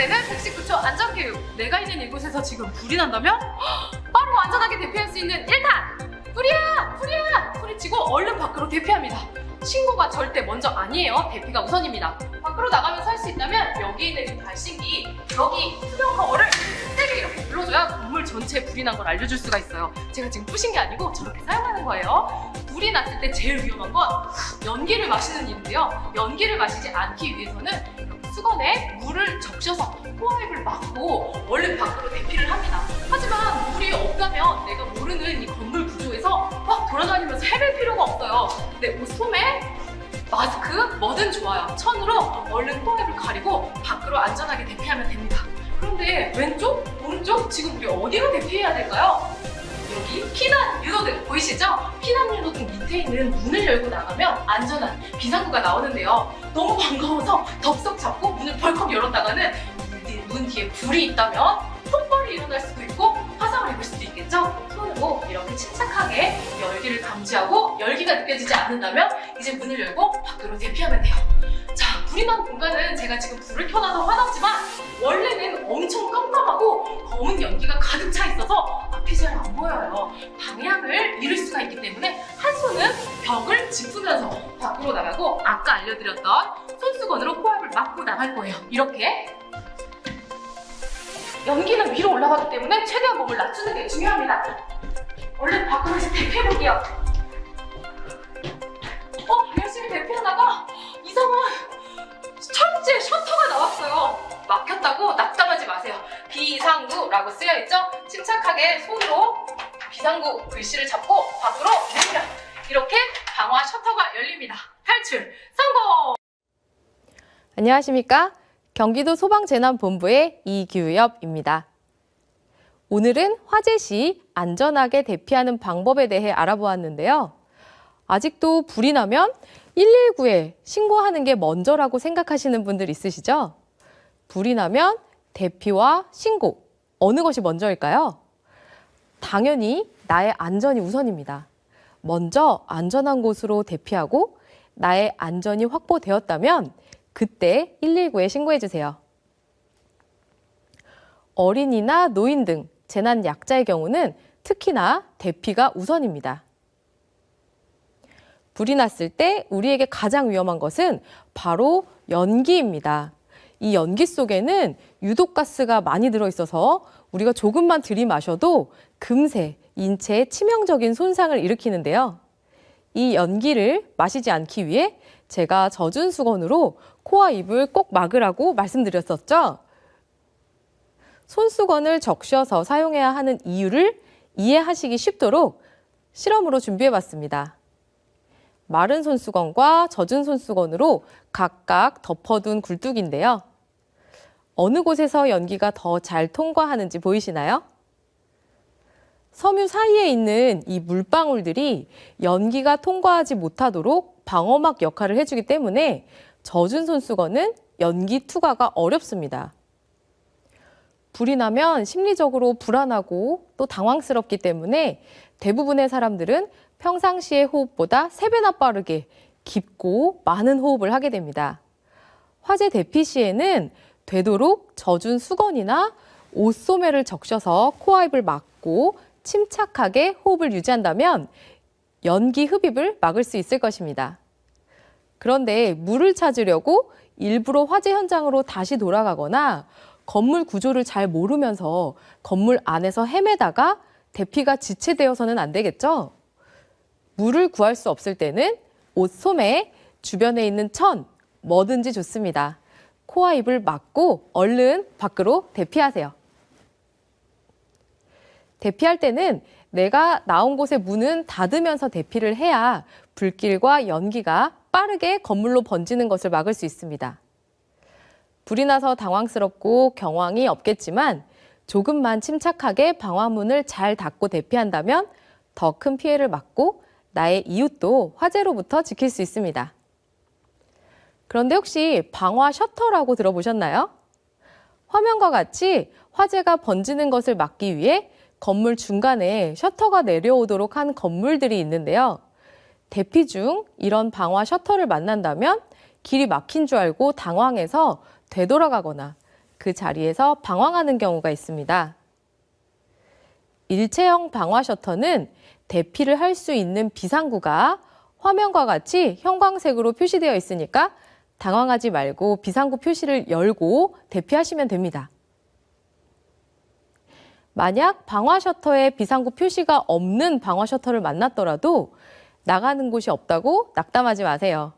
그쵸 안전교육. 내가 있는 이곳에서 지금 불이 난다면? 헉, 바로 안전하게 대피할 수 있는 1탄! 불이야! 불이야! 소리치고 얼른 밖으로 대피합니다. 신고가 절대 먼저 아니에요. 대피가 우선입니다. 밖으로 나가면 살수 있다면 여기 있는 이 발신기 여기 투명 커버를 세게 이렇게 눌러줘야 건물 전체에 불이 난 걸 알려줄 수가 있어요. 제가 지금 부신 게 아니고 저렇게 사용하는 거예요. 불이 났을 때 제일 위험한 건 연기를 마시는 일인데요. 연기를 마시지 않기 위해서는 수건에 물을 적셔서 호흡을 막고 얼른 밖으로 대피를 합니다. 하지만 물이 없다면 내가 모르는 이 건물 구조에서 막 돌아다니면서 헤맬 필요가 없어요. 내옷 소매, 마스크 뭐든 좋아요. 천으로 얼른 호흡을 가리고 밖으로 안전하게 대피하면 됩니다. 그런데 왼쪽, 오른쪽 지금 우리 어디로 대피해야 될까요? 여기 피난 유도등 보이시죠? 피난 유도등 밑에 있는 문을 열고 나가면 안전한 비상구가 나오는데요. 너무 반가워서 덥석 문- 문 뒤에 불이 있다면 폭발이 일어날 수도 있고 화상을 입을 수도 있겠죠? 손으로 이렇게 침착하게 열기를 감지하고 열기가 느껴지지 않는다면 이제 문을 열고 밖으로 대피하면 돼요. 자, 불이 난 공간은 제가 지금 불을 켜놔서 화났지만 원래는 엄청 깜깜하고 검은 연기가 가득 차 있어서 앞이 잘 안 보여요. 방향을 잃을 수가 있기 때문에 한 손은 벽을 짚으면서 밖으로 나가고 아까 알려드렸던 이렇게 연기는 위로 올라가기 때문에 최대한 몸을 낮추는 게 중요합니다. 얼른 밖으로 이제 대피해볼게요. 어, 열심히 대피하다가 이상한 철제 셔터가 나왔어요. 막혔다고 낙담하지 마세요. 비상구라고 쓰여있죠? 침착하게 손으로 비상구 글씨를 잡고 밖으로 내면 이렇게 방화 셔터가 열립니다. 탈출 성공! 안녕하십니까? 경기도 소방재난본부의 이규엽입니다. 오늘은 화재 시 안전하게 대피하는 방법에 대해 알아보았는데요. 아직도 불이 나면 119에 신고하는 게 먼저라고 생각하시는 분들 있으시죠? 불이 나면 대피와 신고, 어느 것이 먼저일까요? 당연히 나의 안전이 우선입니다. 먼저 안전한 곳으로 대피하고 나의 안전이 확보되었다면 그때 119에 신고해 주세요. 어린이나 노인 등 재난 약자의 경우는 특히나 대피가 우선입니다. 불이 났을 때 우리에게 가장 위험한 것은 바로 연기입니다. 이 연기 속에는 유독가스가 많이 들어있어서 우리가 조금만 들이마셔도 금세 인체에 치명적인 손상을 일으키는데요. 이 연기를 마시지 않기 위해 제가 젖은 수건으로 코와 입을 꼭 막으라고 말씀드렸었죠. 손수건을 적셔서 사용해야 하는 이유를 이해하시기 쉽도록 실험으로 준비해 봤습니다. 마른 손수건과 젖은 손수건으로 각각 덮어둔 굴뚝인데요. 어느 곳에서 연기가 더 잘 통과하는지 보이시나요? 섬유 사이에 있는 이 물방울들이 연기가 통과하지 못하도록 방어막 역할을 해주기 때문에 젖은 손수건은 연기 투과가 어렵습니다. 불이 나면 심리적으로 불안하고 또 당황스럽기 때문에 대부분의 사람들은 평상시의 호흡보다 3배나 빠르게 깊고 많은 호흡을 하게 됩니다. 화재 대피 시에는 되도록 젖은 수건이나 옷 소매를 적셔서 코와 입을 막고 침착하게 호흡을 유지한다면 연기 흡입을 막을 수 있을 것입니다. 그런데 물을 찾으려고 일부러 화재 현장으로 다시 돌아가거나 건물 구조를 잘 모르면서 건물 안에서 헤매다가 대피가 지체되어서는 안 되겠죠? 물을 구할 수 없을 때는 옷 소매, 주변에 있는 천, 뭐든지 좋습니다. 코와 입을 막고 얼른 밖으로 대피하세요. 대피할 때는 내가 나온 곳의 문은 닫으면서 대피를 해야 불길과 연기가 빠르게 건물로 번지는 것을 막을 수 있습니다. 불이 나서 당황스럽고 경황이 없겠지만 조금만 침착하게 방화문을 잘 닫고 대피한다면 더 큰 피해를 막고 나의 이웃도 화재로부터 지킬 수 있습니다. 그런데 혹시 방화 셔터라고 들어보셨나요? 화면과 같이 화재가 번지는 것을 막기 위해 건물 중간에 셔터가 내려오도록 한 건물들이 있는데요. 대피 중 이런 방화 셔터를 만난다면 길이 막힌 줄 알고 당황해서 되돌아가거나 그 자리에서 방황하는 경우가 있습니다. 일체형 방화 셔터는 대피를 할 수 있는 비상구가 화면과 같이 형광색으로 표시되어 있으니까 당황하지 말고 비상구 표시를 열고 대피하시면 됩니다. 만약 방화 셔터에 비상구 표시가 없는 방화 셔터를 만났더라도 나가는 곳이 없다고 낙담하지 마세요.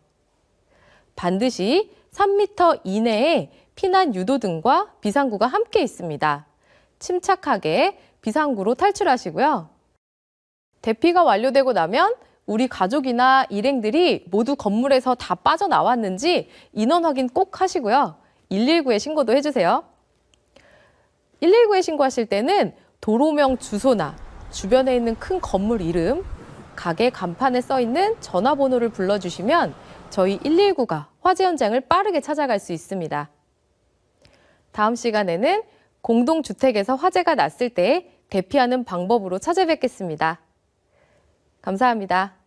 반드시 3m 이내에 피난 유도 등과 비상구가 함께 있습니다. 침착하게 비상구로 탈출하시고요. 대피가 완료되고 나면 우리 가족이나 일행들이 모두 건물에서 다 빠져나왔는지 인원 확인 꼭 하시고요. 119에 신고도 해주세요. 119에 신고하실 때는 도로명 주소나 주변에 있는 큰 건물 이름, 가게 간판에 써 있는 전화번호를 불러주시면 저희 119가 화재 현장을 빠르게 찾아갈 수 있습니다. 다음 시간에는 공동주택에서 화재가 났을 때 대피하는 방법으로 찾아뵙겠습니다. 감사합니다.